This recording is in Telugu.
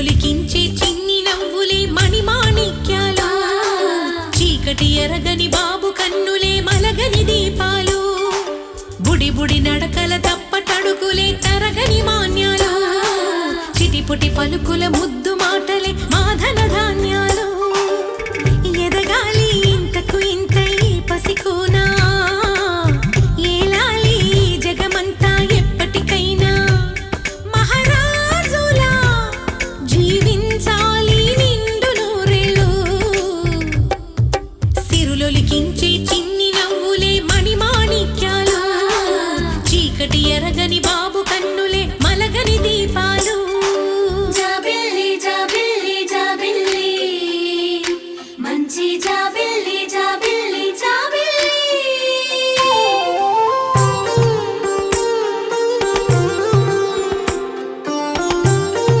జొలికించే చిన్ని నవ్వులే మణిమాణిక్యాలు. చీకటి ఎరగని బాబు కన్నులే మలగని దీపాలు. బుడి బుడి నడకల తప్పటడుగులే తరగని మాన్యాలు. చిటిపుటి పలుకుల ముద్దు మాటలే చిన్ని నవ్వులే మణిమాణిక్యాలు. చీకటి ఎరగని బా